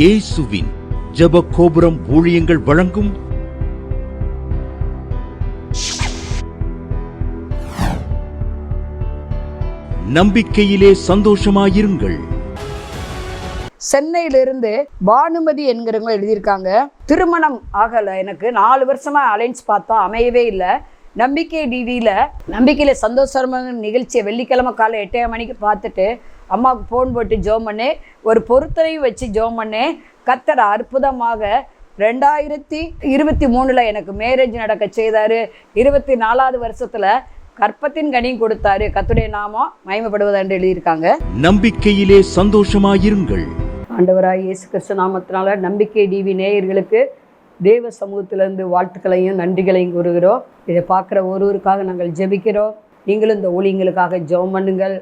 இயேசுவின் ஜப கோபுரம் ஊழியங்கள் வழங்கும் நம்பிக்கையிலே சந்தோஷமாயிருங்கள். சென்னையிலிருந்து பானுமதி என்கிறவங்க எழுதியிருக்காங்க. திருமணம் ஆகலை. எனக்கு நாலு வருஷமா அலைன்ஸ் பார்த்தா அமையவே இல்லை. நம்பிக்கை டிவியில் நம்பிக்கையில் சந்தோஷமான நிகழ்ச்சியை வெள்ளிக்கிழமை காலை எட்டே மணிக்கு பார்த்துட்டு அம்மாவுக்கு ஃபோன் போட்டு ஜோம் பண்ணேன் ஒரு பொருத்தனையும் வச்சு ஜோம் பண்ணேன் கத்தர் அற்புதமாக ரெண்டாயிரத்தி இருபத்தி மூணில் எனக்கு மேரேஜ் நடக்க செய்தார். இருபத்தி நாலாவது வருஷத்தில் கற்பத்தின் கனியும் கொடுத்தாரு. கத்துடைய நாமம் மயமப்படுவதென்று எழுதியிருக்காங்க. நம்பிக்கையிலே சந்தோஷமாயிருங்கள். ஆண்டவராய் இயேசு கிறிஸ்து நாமத்தினால நம்பிக்கை டிவி நேயர்களுக்கு தேவ சமூகத்திலிருந்து வாழ்த்துக்களையும் நன்றிகளையும் கூறுகிறோம். இதை பார்க்குற ஒருவருக்காக நாங்கள் ஜெபிக்கிறோம். நீங்களும் இந்த ஊழியங்களுக்காக ஜெபம் பண்ணுங்கள்.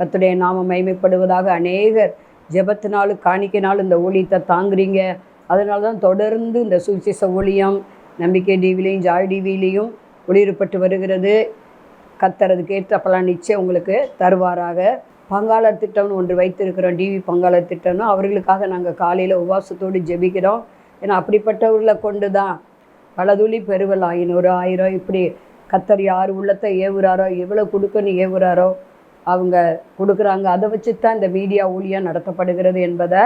கத்துடைய நாமம் மகிமைப்படுவதாக அநேகர் ஜபத்தினாலும் காணிக்கினாலும் இந்த ஊழியத்தை தாங்குறீங்க. அதனால தான் தொடர்ந்து இந்த சுவிசேஷ ஊழியம் நம்பிக்கை டிவிலையும் ஜாய் டிவிலையும் ஒளிரப்பட்டு வருகிறது. கத்துறதுக்கு அதுக்கு ஏற்ற பலன் நிச்சயம் உங்களுக்கு தருவாராக. பங்காளர் திட்டம்னு ஒன்று வைத்திருக்கிறோம். டிவி பங்காளர் திட்டம்னு அவர்களுக்காக நாங்கள் காலையில் உபவாசத்தோடு ஜெபிக்கிறோம். ஏன்னா அப்படிப்பட்டவர்களை கொண்டு தான் பல துளி பெருவலாம் ஐநூறு ஆயிரம். இப்படி கத்தர் யார் உள்ளத்தை ஏவுறாரோ எவ்வளோ கொடுக்குன்னு ஏவுறாரோ அவங்க கொடுக்குறாங்க. அதை வச்சு தான் இந்த மீடியா ஊழியம் நடத்தப்படுகிறது என்பதை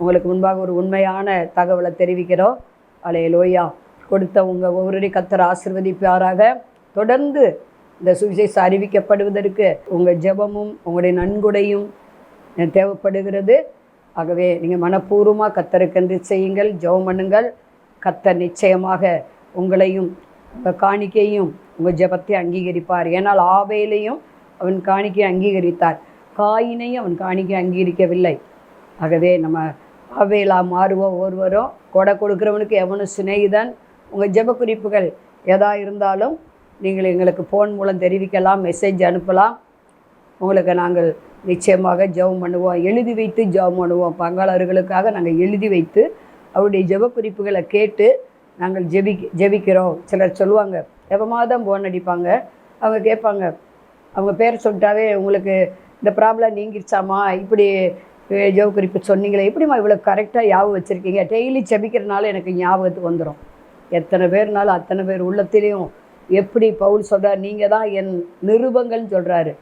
உங்களுக்கு முன்பாக ஒரு உண்மையான தகவலை தெரிவிக்கிறோம். அலே லோயா கொடுத்த உங்கள் ஒவ்வொருடைய கத்தர் ஆசிர்வதிப்பாராக. தொடர்ந்து இந்த சுவிசேஷம் அறிவிக்கப்படுவதற்கு உங்கள் ஜெபமும் உங்களுடைய நன்கொடையும் தேவைப்படுகிறது. ஆகவே நீங்கள் மனப்பூர்வமாக கத்தருக்கென்று செய்யுங்கள் ஜெபம் பண்ணுங்கள். கத்தர் நிச்சயமாக உங்களையும் உங்கள் காணிக்கையும் உங்கள் ஜெபத்தை அங்கீகரிப்பார். ஏனால் ஆவையிலையும் அவன் காணிக்கை அங்கீகரித்தார். காயினையும் அவன் காணிக்கை அங்கீகரிக்கவில்லை. ஆகவே நம்ம ஆவேலா மாறுவோம் ஒருவரும் கொடை கொடுக்குறவனுக்கு எவனும் சிநேகிதன். உங்கள் ஜெப குறிப்புகள் எதா இருந்தாலும் நீங்கள் எங்களுக்கு ஃபோன் மூலம் தெரிவிக்கலாம் மெசேஜ் அனுப்பலாம். உங்களுக்கு நாங்கள் நிச்சயமாக ஜெபம் பண்ணுவோம். எழுதி வைத்து ஜெபம் பண்ணுவோம். பங்காளர்களுக்காக நாங்கள் எழுதி வைத்து அவருடைய ஜெப குறிப்புகளை கேட்டு நாங்கள் ஜெபி ஜெபிக்கிறோம். சிலர் சொல்லுவாங்க எவமாக தான் ஃபோன் அடிப்பாங்க. அவங்க கேட்பாங்க அவங்க பேர் சொல்லிட்டாவே உங்களுக்கு இந்த ப்ராப்ளம் நீங்கிருச்சாமா? இப்படி ஜோ குறிப்பு சொன்னீங்களே எப்படிம்மா இவ்வளோ கரெக்டாக ஞாபகம் வச்சுருக்கீங்க? டெய்லி ஜெபிக்கிறனால எனக்கு ஞாபகத்துக்கு வந்துடும் எத்தனை பேர்னாலும் அத்தனை பேர் உள்ளத்திலையும் எப்படி பவுல் சொல்கிறார் நீங்கள் தான் என் நிருபங்கள்னு சொல்கிறாரு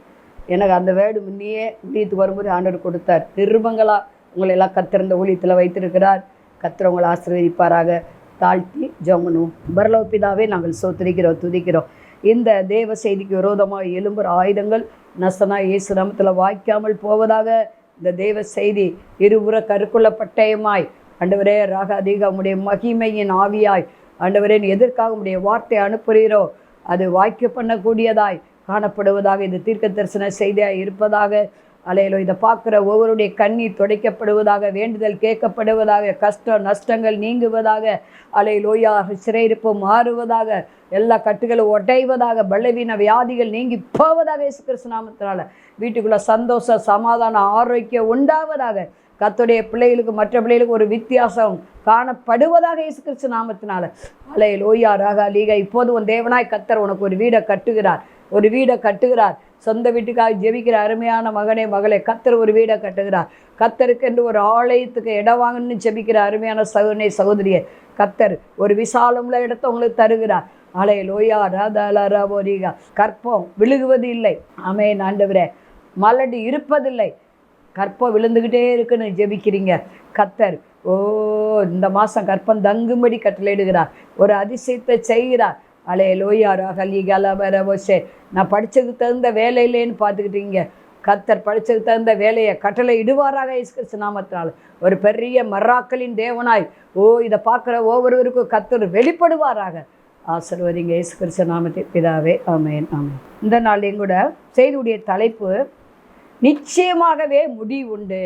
எனக்கு அந்த வேர்டு முன்னையே ஊழியத்துக்கு வரும்போது ஆண்டர் கொடுத்தார். நிருபங்களாக உங்களை எல்லாம் கத்திருந்த ஊழியத்தில் வைத்திருக்கிறார். கத்திரவங்களை ஆசீர்வதிப்பாராக. தாழ்த்தி ஜெபம் பண்ணுவோம் பரலோக பிதாவே நாங்கள் சோத்திரிக்கிறோம் துதிக்கிறோம். இந்த தேவ செய்திக்கு விரோதமாக எழும்புற ஆயுதங்கள் நசனா இயேசு நாமத்தில் வாய்க்காமல் போவதாக இந்த தேவ செய்தி இருபுற கருக்குள்ள பட்டயமாய் ஆண்டவரே ராக அதிக உடைய மகிமையின் ஆவியாய் ஆண்டவரே எதிர்க்காக எதற்காக உடைய வார்த்தை அனுப்புகிறீரோ அது வாய்க்க பண்ணக்கூடியதாய் காணப்படுவதாக இந்த தீர்க்க தரிசன செய்தியாக இருப்பதாக அலையிலோ இதை பார்க்குற ஒவ்வொருடைய கண்ணீர் துடைக்கப்படுவதாக வேண்டுதல் கேட்கப்படுவதாக கஷ்டம் நஷ்டங்கள் நீங்குவதாக அலையிலோயா சிறையிருப்பு மாறுவதாக எல்லா கட்டுகளும் உடைவதாக பலவீன வியாதிகள் நீங்கி போவதாக இயேசு கிறிஸ்து நாமத்தினால வீட்டுக்குள்ள சந்தோஷம் சமாதானம் ஆரோக்கியம் உண்டாவதாக கத்துடைய பிள்ளைகளுக்கு மற்ற பிள்ளைகளுக்கு ஒரு வித்தியாசம் காணப்படுவதாக இயேசு கிறிஸ்து நாமத்தினால. அலையில் லோயா ராகா லீகா இப்போது உன் தேவனாய் கத்தர் உனக்கு ஒரு வீடை கட்டுகிறார். ஒரு வீடை கட்டுகிறார். சொந்த வீட்டுக்காக ஜெபிக்கிற அருமையான மகனே மகளே கத்தர் ஒரு வீடை கட்டுகிறார். கத்தருக்கென்று ஒரு ஆலயத்துக்கு இடம் வாங்கணும்னு ஜெபிக்கிற அருமையான சகோதரனை சகோதரியை கத்தர் ஒரு விசாலமுள்ள இடத்த உங்களுக்கு தருகிறார். அலை லோயா ராதா ராபோரிகா கற்பம் விழுகுவது இல்லை. அமேன் ஆண்டவரே. மலடி இருப்பதில்லை. கற்பம் விழுந்துக்கிட்டே இருக்குன்னு ஜெபிக்கிறீங்க. கத்தர் ஓ இந்த மாதம் கற்பம் தங்கும்படி கட்டளையிடுகிறார். ஒரு அதிசயத்தை செய்கிறார். அலே லோயாரா கலி கலபரவோசே நான் படித்ததுக்கு தகுந்த வேலை இல்லைன்னு பார்த்துக்கிட்டீங்க. கத்தர் படித்ததுக்கு தகுந்த வேலையை கட்டளை இடுவாராக இயேசு நாமத்தினால். ஒரு பெரிய மர்ராக்களின் தேவனாய். ஓ இதை பார்க்குற ஒவ்வொருவருக்கும் கத்தர் வெளிப்படுவாராக. ஆசிர்வதிங்க இயேசு கிறிஸ்து நாமத்தை பிதாவே. ஆமேன் ஆமேன். இந்த நாளையும் கூட செய்தியுடைய தலைப்பு நிச்சயமாகவே முடிவு உண்டு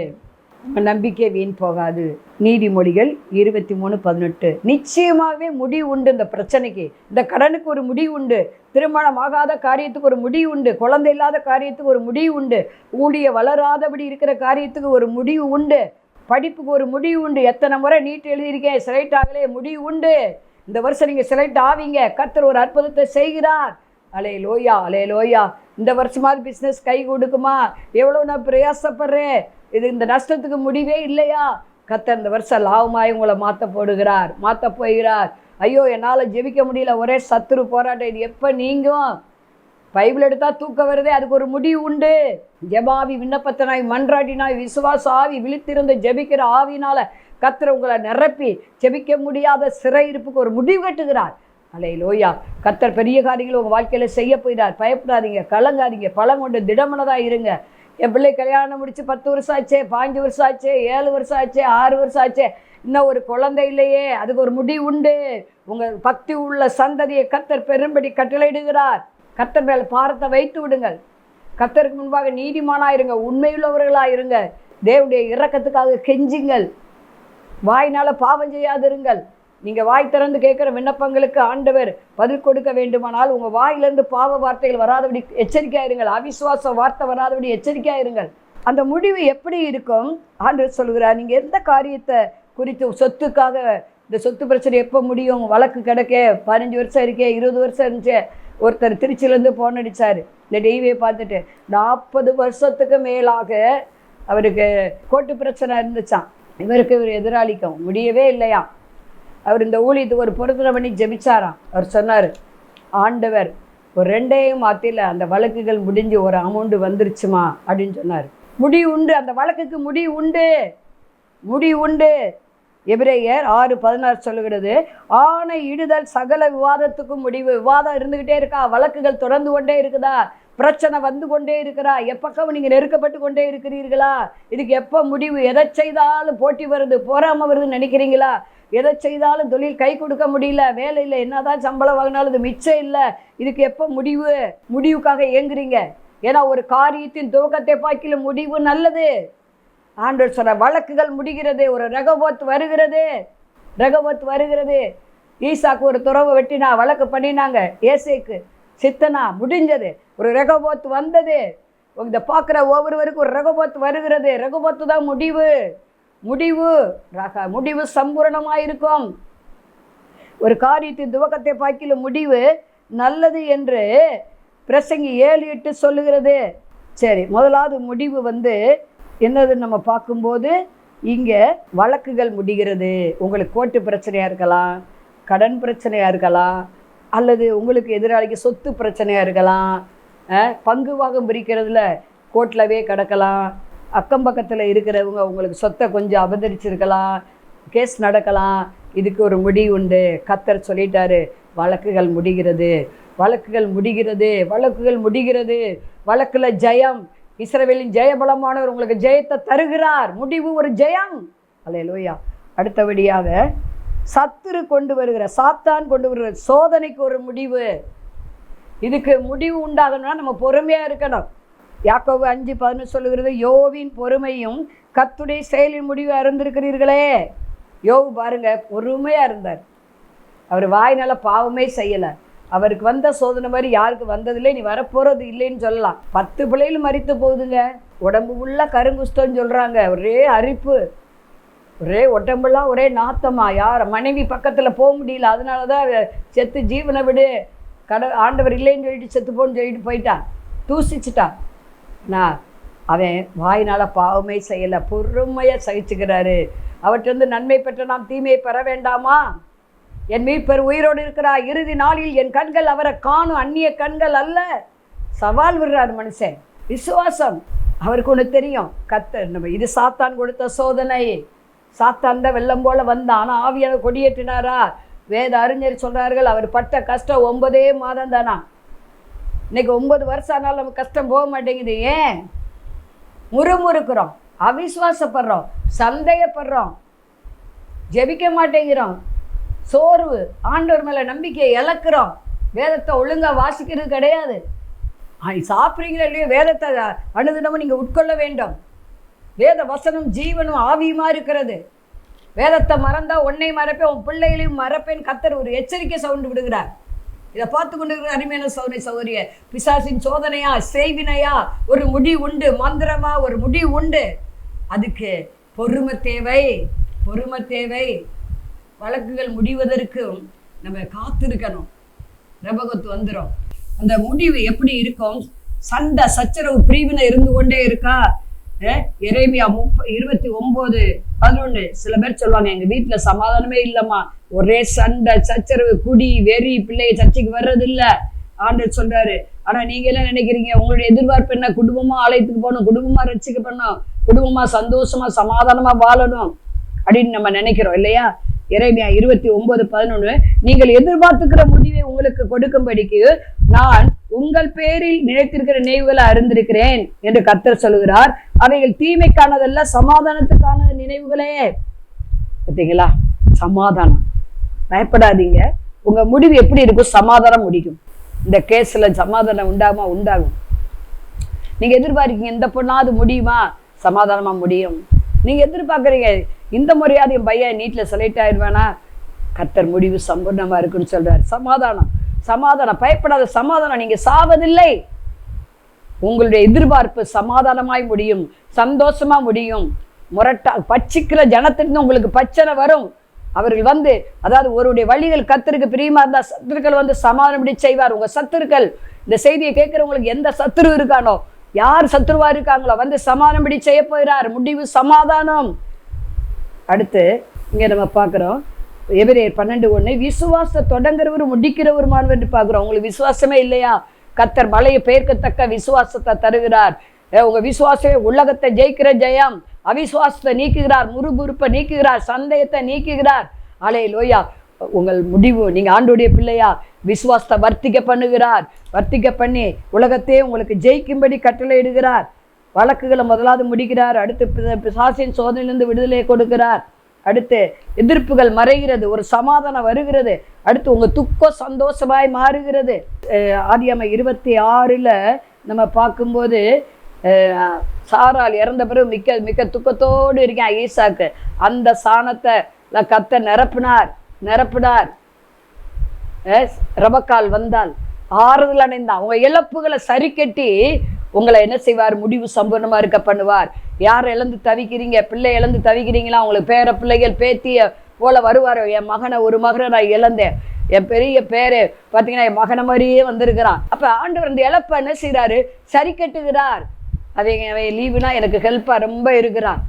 நம்பிக்கை வீண் போகாது. நீதிமொழிகள் இருபத்தி மூணு பதினெட்டு. நிச்சயமாகவே முடிவு உண்டு இந்த பிரச்சனைக்கு. இந்த கடனுக்கு ஒரு முடிவு உண்டு. திருமணம் ஆகாத காரியத்துக்கு ஒரு முடிவு உண்டு. குழந்தை இல்லாத காரியத்துக்கு ஒரு முடிவு உண்டு. ஊழிய வளராதபடி இருக்கிற காரியத்துக்கு ஒரு முடிவு உண்டு. படிப்புக்கு ஒரு முடிவு உண்டு. எத்தனை முறை நீட் எழுதியிருக்கேன். செலக்ட் ஆகலே முடிவு உண்டு. இந்த வருஷம் நீங்கள் செலக்ட் ஆவீங்க. கர்த்தர் ஒரு அற்புதத்தை செய்கிறார். அலே லோயா அலே லோயா இந்த வருஷமாவது பிஸ்னஸ் கை கொடுக்குமா? எவ்வளோ நான் பிரயாசப்படுறேன். இது இந்த நஷ்டத்துக்கு முடிவே இல்லையா? கத்தர் இந்த வருஷம் லாபமாய் உங்களை மாற்ற போடுகிறார் மாற்ற போகிறார். ஐயோ என்னால் ஜெபிக்க முடியல. ஒரே சத்துரு போராட்டம். இது எப்போ நீங்கும்? பைபிள் எடுத்தால் தூக்கம் வருதே. அதுக்கு ஒரு முடிவு உண்டு. ஜபாவி விண்ணப்பத்தனாய் மன்றாடினாய் விசுவாச ஆவி விழித்திருந்து ஜெபிக்கிற ஆவினால் கத்திர உங்களை நிரப்பி ஜெபிக்க முடியாத சிறையிருப்புக்கு ஒரு முடிவு கட்டுகிறார். அலை லோயா கத்தர் பெரிய காரியங்களை உங்கள் வாழ்க்கையில் செய்ய போயிடார் பயப்படாதீங்க. கலங்காதீங்க. பழம் கொண்டு திடமனதாக இருங்க. என் பிள்ளை கல்யாணம் முடிச்சு பத்து வருஷம் ஆச்சே பாஞ்சு வருஷம் ஆச்சே ஏழு வருஷம் ஆச்சே ஆறு வருஷம் ஆச்சே இன்னும் ஒரு குழந்தை இல்லையே அதுக்கு ஒரு முடி உண்டு. உங்கள் பக்தி உள்ள சந்ததியை கத்தர் பெரும்படி கட்டளையிடுகிறார். கத்தர் மேலே பாரத்தை வைத்து விடுங்கள். கத்தருக்கு முன்பாக நீதிமானாக இருங்க உண்மையுள்ளவர்களாக இருங்க தேவனுடைய இறக்கத்துக்காக கெஞ்சுங்கள். வாயினால் பாவம் செய்யாதிருங்கள். நீங்கள் வாய் திறந்து கேட்குற விண்ணப்பங்களுக்கு ஆண்டவர் பதில் கொடுக்க வேண்டுமானால் உங்கள் வாயிலிருந்து பாவ வார்த்தைகள் வராதபடி எச்சரிக்கையாக இருங்கள் அவிசுவாச வார்த்தை வராதபடி எச்சரிக்கையாக இருங்கள் அந்த முடிவு எப்படி இருக்கும்? ஆண்டு சொல்கிறார் நீங்கள் எந்த காரியத்தை குறித்து சொத்துக்காக இந்த சொத்து பிரச்சனை எப்போ முடியும்? வழக்கு கிடைக்க பதினஞ்சு வருஷம் இருக்கே இருபது வருஷம் இருந்துச்சு. ஒருத்தர் திருச்சியிலேருந்து போன் அடிச்சார். இந்த டிவியை பார்த்துட்டு நாற்பது வருஷத்துக்கு மேலாக அவருக்கு கோட்டு பிரச்சனை இருந்துச்சாம். இவருக்கு இவர் எதிராளிக்கும். முடியவே இல்லையா அவர் இந்த ஊழியத்துக்கு ஒரு பொருத்தனை பண்ணி ஜெபிச்சாராம். அவர் சொன்னார் ஆண்டவர் ஒரு ரெண்டையும் மாற்றில அந்த வழக்குகள் முடிஞ்சு ஒரு அமௌண்ட் வந்துருச்சுமா? அப்படின்னு சொன்னார். முடிவு உண்டு அந்த வழக்குக்கு முடிவு உண்டு முடிவு உண்டு. எபிரேயர் ஆறு பதினாறு சொல்லுகிறது ஆணை இடுதல் சகல விவாதத்துக்கும் முடிவு. விவாதம் இருந்துக்கிட்டே இருக்கா வழக்குகள் தொடர்ந்து கொண்டே இருக்குதா? பிரச்சனை வந்து கொண்டே இருக்கிறா? எப்பக்கம் நீங்கள் நெருக்கப்பட்டு கொண்டே இருக்கிறீர்களா? இதுக்கு எப்போ முடிவு? எதை செய்தாலும் போட்டி வருது போராமல் வருதுன்னு நினைக்கிறீங்களா? எதை செய்தாலும் தொழில் கை கொடுக்க முடியல வேலை இல்லை என்னதான் சம்பளம் வாங்கினாலும் இது மிச்சம் இல்லை. இதுக்கு எப்போ முடிவு? முடிவுக்காக ஏங்குறீங்க ஏன்னா ஒரு காரியத்தின் துவக்கத்தை பார்க்கல முடிவு நல்லது. ஆண்டவர் சொல்ற வழக்குகள் முடிகிறது ஒரு ரகவத் வருகிறது. ரகவத் வருகிறது. ஈசாக்கு ஒரு துறவை வெட்டினா வழக்கு பண்ணினாங்க. ஏசேக்கு சித்தனா முடிஞ்சது. ஒரு ரகபோத் வந்தது. இதை பார்க்குற ஒவ்வொருவருக்கும் ஒரு ரகபோத் வருகிறது. ரகபோத்து தான் முடிவு. முடிவு ரக முடிவு சம்பூரணமாக இருக்கும் ஒரு காரியத்தின் துவக்கத்தை பார்க்கல முடிவு நல்லது என்று பிரசங்கி ஏழு எட்டு சொல்லுகிறது. சரி முதலாவது முடிவு வந்து என்னது நம்ம பார்க்கும்போது இங்கே வழக்குகள் முடிகிறது. உங்களுக்கு கோர்ட்டு பிரச்சனையாக இருக்கலாம் கடன் பிரச்சனையாக இருக்கலாம் அல்லது உங்களுக்கு எதிராளிக்கு சொத்து பிரச்சனையாக இருக்கலாம் பங்கு வாகம் பிரிக்கிறதுல கோர்ட்லவே கிடக்கலாம் அக்கம் பக்கத்தில் இருக்கிறவங்க உங்களுக்கு சொத்தை கொஞ்சம் அபதரிச்சிருக்கலாம் கேஸ் நடக்கலாம். இதுக்கு ஒரு முடிவு உண்டு. கத்தர் சொல்லிட்டாரு வழக்குகள் முடிகிறது. வழக்குகள் முடிகிறது. வழக்குகள் முடிகிறது. வழக்கில் ஜெயம். இஸ்ரவேலின் ஜெயபலமானவர் உங்களுக்கு ஜெயத்தை தருகிறார். முடிவு ஒரு ஜெயம். அல்லேலூயா அடுத்தபடியாக சத்துரு கொண்டு வருகிற சாத்தான் கொண்டு வருகிற சோதனைக்கு ஒரு முடிவு. இதுக்கு முடிவு உண்டாகணும்னா நம்ம பொறுமையாக இருக்கணும். யாக்கோவு அஞ்சு பதினொன்று சொல்லுகிறது யோவின் பொறுமையும் கத்துடைய செயலின் முடிவு அறிந்திருக்கிறீர்களே யோவு பாருங்க பொறுமையாக இருந்தார். அவர் வாய்னால பாவமே செய்யலை. அவருக்கு வந்த சோதனை மாதிரி யாருக்கு வந்ததில்லை நீ வரப்போகிறது இல்லைன்னு சொல்லலாம். பத்து பிள்ளைகளும் மறித்து போகுதுங்க. உடம்பு உள்ள கருங்குஷ்டம்னு சொல்கிறாங்க ஒரே அரிப்பு. ஒரே உடம்புலாம் ஒரே நாத்தமா. யார் மனைவி பக்கத்தில் போக முடியல. அதனால தான் செத்து ஜீவனை விடு. கட ஆண்டவர் இல்லைன்னு சொல்லிட்டு செத்து போன்னு சொல்லிட்டு போயிட்டான். தூசிச்சிட்டான். நான் அவன் வாயினால் பாவமே செய்யலை பொறுமையாக சகிச்சுக்கிறாரு. அவற்றிருந்து நன்மை பெற்ற நாம் தீமையை பெற வேண்டாமா? என் மீட்பர் உயிரோடு இருக்கிறார். இறுதி நாளில் என் கண்கள் அவரை காணும் அந்நிய கண்கள் அல்ல. சவால் விடுறார் மனுஷன். விசுவாசம். அவருக்கு ஒன்று தெரியும். கத்த நம்ம இது சாத்தான் கொடுத்த சோதனை. சாத்தான் தான் வெள்ளம் போல வந்தான் ஆனால் ஆவியான கொடியேற்றினாரா? வேத அறிஞர் சொல்கிறார்கள் அவர் பட்ட கஷ்டம் ஒன்பதே மாதம் தானா? இன்னைக்கு ஒன்பது வருஷம் ஆனாலும் நம்ம கஷ்டம் போக மாட்டேங்குது. ஏன்? முறுமுறுக்கிறோம். அவிஸ்வாசப்படுறோம். சந்தேகப்படுறோம். ஜெபிக்க மாட்டேங்கிறோம். சோர்வு. ஆண்டவர் மேலே நம்பிக்கை இழக்கிறோம். வேதத்தை ஒழுங்காக வாசிக்கிறது கிடையாது. ஆ, சாப்பிட்றீங்களோ இல்லையோ வேதத்தை அணுதினமும் நீங்கள் உட்கொள்ள வேண்டும். வேத வசனம் ஜீவனும் ஆவியுமா இருக்கிறது. வேதத்தை மறந்தால் உன்னை மறப்பேன் உன் பிள்ளைகளையும் மறப்பேன். கத்தர் ஒரு எச்சரிக்கை சவுண்டு விடுகிறார். இதை பார்த்து கொண்டு இருக்கிற அருமையான சௌரி சௌரிய பிசாசின் சோதனையா செய்வினையா? ஒரு முடி உண்டு மந்திரமா? ஒரு முடி உண்டு. அதுக்கு பொறுமை தேவை பொறுமை தேவை. வழக்குகள் முடிவதற்கும் நம்ம காத்திருக்கணும். ரபகத்து வந்துடும் அந்த முடிவு எப்படி இருக்கும்? சண்டை சச்சரவு பிரிவினை இருந்து கொண்டே இருக்கா? அஹ் முப்ப இருபத்தி ஒன்பது பதினொன்னு சில பேர் சொல்லுவாங்க எங்க வீட்டுல சமாதானமே இல்லைம்மா. ஒரே சண்டை சச்சரவு குடி வெறி பிள்ளைய சர்ச்சைக்கு வர்றதில்ல. ஆண்டு சொல்றாரு. ஆனா நீங்க எல்லாம் நினைக்கிறீங்க? உங்களுடைய எதிர்பார்ப்பு என்ன? குடும்பமா ஆலயத்துக்கு போகணும் குடும்பமா ரட்சிக்கப்படணும் குடும்பமா சந்தோஷமா சமாதானமா வாழணும் அப்படின்னு நம்ம நினைக்கிறோம் இல்லையா? இறைமையா இருபத்தி ஒன்பது பதினொன்னு நீங்கள் எதிர்பார்த்துக்கிற முடிவை உங்களுக்கு கொடுக்கும்படிக்கு நான் உங்கள் பேரில் நினைத்திருக்கிற நினைவுகளை அறிந்திருக்கிறேன் என்று கத்தர் சொல்லுகிறார். அவைகள் தீமைக்கானதல்ல சமாதானத்துக்கான நினைவுகளே. பார்த்தீங்களா? சமாதானம். பயப்படாதீங்க. உங்க முடிவு எப்படி இருக்கும்? சமாதானம் முடிக்கும். இந்த கேஸ்ல சமாதானம் உண்டாகுமா? உண்டாகும். நீங்க எதிர்பார்க்கீங்க இந்த பொண்ணாவது முடியுமா? சமாதானமா முடியும். நீங்க எதிர்பார்க்குறீங்க இந்த முறையாவது என் பையன் நீட்டில் செலக்ட் ஆயிடுவானா? கர்த்தர் முடிவு சம்பூர்ணமா இருக்குன்னு சொல்றாரு. சமாதானம். சமாதானம். பயப்படாத சமாதானம். நீங்க சாவதில்லை. உங்களுடைய எதிர்பார்ப்பு சமாதானமாய் முடியும். சந்தோஷமா முடியும். முரட்டா பச்சிக்கிற ஜனத்திலிருந்து உங்களுக்கு பச்சனை வரும். அவர்கள் வந்து அதாவது ஒருடைய வழிகள் கத்தருக்கு பிரியமா இருந்தால் சத்துருக்கள் வந்து சமாதானப்படி செய்வார். உங்க சத்துருக்கள் இந்த செய்தியை கேட்குறவங்களுக்கு எந்த சத்துரு இருக்கானோ யார் சத்துருவா இருக்காங்களோ வந்து சமாதானப்படி செய்ய போகிறார். முடிவு சமாதானம். அடுத்து இங்கே நம்ம பார்க்குறோம் எபிரேயர் பன்னெண்டு ஒன்று விசுவாச தொடங்குறவர் முடிக்கிறவருமானவர் என்று பார்க்குறோம். உங்களுக்கு விசுவாசமே இல்லையா? கத்தர் மலையை பெயர்க்கத்தக்க விசுவாசத்தை தருகிறார். உங்கள் விசுவாசமே உலகத்தை ஜெயிக்கிற ஜெயம். அவிசுவாசத்தை நீக்குகிறார் முறுமுறுப்பை நீக்குகிறார் சந்தேகத்தை நீக்குகிறார். அலே லோயா உங்கள் முடிவு நீங்கள் ஆண்டுடைய பிள்ளையா? விசுவாசத்தை வர்த்திக்க பண்ணுகிறார். வர்த்திக்க பண்ணி உலகத்தையே உங்களுக்கு ஜெயிக்கும்படி கட்டளையிடுகிறார் வழக்குகளை முதலாவது முடிக்கிறார். அடுத்து பிசாசின் சோதனையிலிருந்து விடுதலையை கொடுக்கிறார். அடுத்து எதிர்ப்புகள் மறைகிறது ஒரு சமாதானம் வருகிறது. அடுத்து உங்கள் துக்கம் சந்தோஷமாய் மாறுகிறது. ஆதி ஆதியாம இருபத்தி ஆறில் நம்ம பார்க்கும்போது சாரால் இறந்த பிறகு மிக்க மிக்க துக்கத்தோடு இருக்கேன் ஈசாக்கு. அந்த சாணத்தை கத்த நிரப்பினார். நிரப்பினார். ரபக்கால் வந்தால் ஆறுதல் அடைந்தான். அவங்க இழப்புகளை சரி கட்டி உங்களை என்ன செய்வார்? முடிவு சம்பூர்ணமாக இருக்க பண்ணுவார். யார் இழந்து தவிக்கிறீங்க? பிள்ளை இழந்து தவிக்கிறீங்களா? உங்களுக்கு பேர பிள்ளைகள் பேத்திய போல வருவார்? என் மகனை ஒரு மகனை நான் இழந்தேன். என் பெரிய பேரு பார்த்தீங்கன்னா என் மகனை மாதிரியே வந்திருக்கிறான். அப்போ ஆண்டவர் இந்த இழப்பை என்ன செய்கிறாரு சரி கட்டுகிறார். அவங்க அவன் லீவுனா எனக்கு ஹெல்ப்பாக ரொம்ப இருக்கிறான்.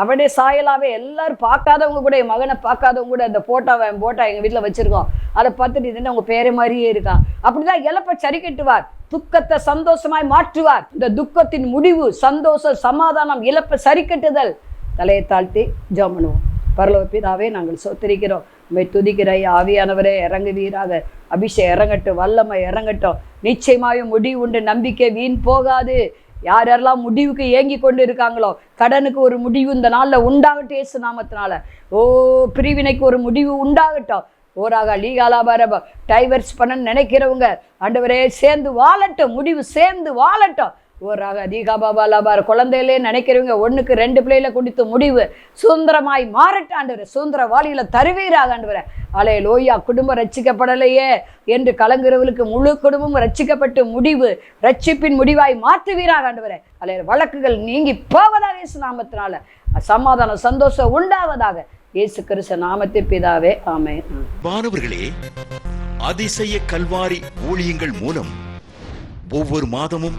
அவனே சாயலாவே எல்லாரும் பார்க்காதவங்க கூட என் மகனை பார்க்காதவங்க கூட அந்த போட்டோவை என் போட்டோ எங்கள் வீட்டில் வச்சுருக்கோம் அதை பார்த்துட்டு இதுன்னு அவங்க பேரே மாதிரியே இருக்கான். அப்படிதான் இழப்பை சரி கட்டுவார். துக்கத்தை சந்தோஷமாய் மாற்றுவார். இந்த துக்கத்தின் முடிவு சந்தோஷம் சமாதானம் இழப்பை சரி கட்டுதல். தலையை தாழ்த்தி ஜோம் பண்ணுவோம். பரலோக பிதாவே நாங்கள் சொத்திரிக்கிறோம். உண்மை துதிக்கிற ஆவியானவரே இறங்குவீராக. அபிஷேகம் இறங்கட்டும் வல்லமை இறங்கட்டும். நிச்சயமாயும் முடிவு உண்டு. நம்பிக்கை வீண் போகாது. யார் யாரெல்லாம் முடிவுக்கு ஏங்கி கொண்டு இருக்காங்களோ கடனுக்கு ஒரு முடிவு இந்த நாளில் உண்டாகட்டும் இயேசு நாமத்தினால. ஓ பிரிவினைக்கு ஒரு முடிவு உண்டாகட்டும். ஓராக லீகாலாபாரப டைவர்ஸ் பண்ண நினைக்கிறவங்க ஆண்டவரே சேர்ந்து வாழட்டும் முடிவு சேர்ந்து வாழட்டும். ஓராக அதிகாபாபா லாபார். குழந்தையிலே நினைக்கிறவங்க ஒன்றுக்கு ரெண்டு பிள்ளையில குடித்து முடிவு. சுதந்திரமாய் மாறட்டும் ஆண்டவரே. சுதந்திர வாளியில தருவீராக ஆண்டவரே. அலே லோயா குடும்பம் ரட்சிக்கப்படலையே என்று கலங்குறவர்களுக்கு முழு குடும்பமும் ரட்சிக்கப்பட்டு முடிவு ரட்சிப்பின் முடிவாய் மாற்றுவீராக ஆண்டவரே. அலே வழக்குகள் நீங்கி போவதாக இயேசு நாமத்தினால. சமாதானம் சந்தோஷம் உண்டாவதாக இயேசு கிறிஸ்து நாமத்தை பிதாவே ஆமே மாணவர்களே அதிசய கல்வாரி ஊழியங்கள் மூலம் ஒவ்வொரு மாதமும்